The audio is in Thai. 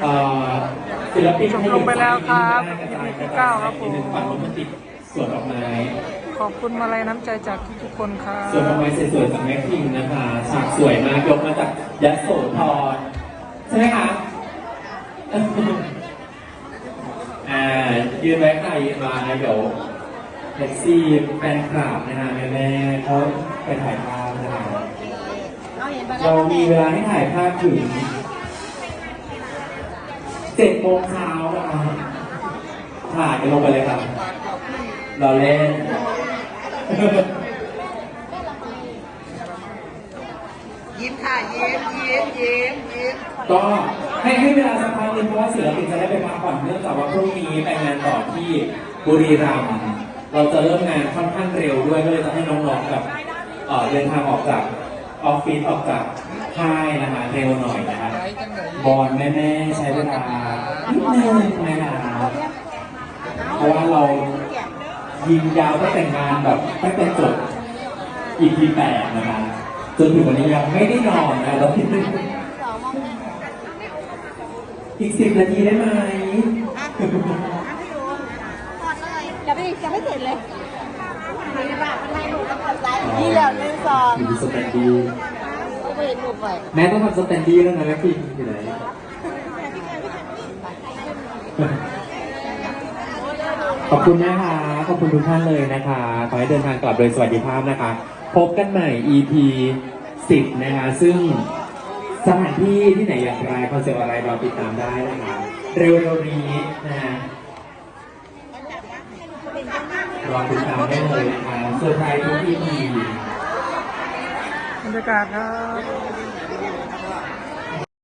เอ่อศิลปินจบลงไปแล้วครับ EP ที่เก้าครับผมนิดนึงฝั่งโรแมนติกสวนดอกไม้ขอบคุณมาลัยน้ำใจจากทุกๆคนครับสวนดอกไม้สวยๆจากแม็กพิงนะคะฉากสวยมากยกมาจากยะโสธรใช่ไหมคะอ่ายืนไว้ค่ะยืนมาเดี๋ยวแท็กซี่แฟนคลับนะฮะแม่ๆเขาไปถ่ายภาพนะคะเรามีเวลาให้ถ่ายภาพถึง เจ็ดโมงเช้านะครับถ่ายกันลงไปเลยครับ เราเล่น ยิ้มค่ะยิ้มยิ้มยิ้มยิ้มก็ให้ให้เวลาสักพักหนึงเพราะว่าศิลปินจะได้ไปพักผ่อนเนื่องจากว่าพรุ่งนี้ไปงานต่อที่บุรีรัมย์เราจะเริ่มงานค่อนข้างเร็วด้วยก็เลยจะให้น้องๆกับเอ่อเดินทางออกจากออฟฟิศออกจากค่ายนะคะเร็วหน่อยนะคะบ อลแม่ๆใช้เวลานิดนึงนะครับเพราะว่าเรายิงยาวตั้งแต่งานแบบตั้งแต่จบ EP แปดนะคะจนถึงวันนี้ยังไม่ได้นอนนะแล้วอีกสิบนาทีได้ไหมจะไม่จะไม่เสร็จเลยนี่แบบมันไม่หนูต้องกดไลค์นี่แล้วหนึ่งสองอยู่สแตนดี้ ไม่เห็นหนูไปแม่ต้องทำสแตนดี้แล้วนะแม่พิงอยู่ไหนขอบคุณนะคะ ขอบคุณทุกท่านเลยนะคะ ขอให้เดินทางกลับโดยสวัสดิภาพนะคะ พบกันใหม่ EP 10 นะคะ ซึ่งสถานที่ที่ไหนอย่างไรคอนเซ็ปต์อะไรเราติดตามได้นะคะ เร็วๆนี้นะฮะรอติดตามได้เลยนะคะเซอร์ไพรส์ทุก EP บรรยากาศครับ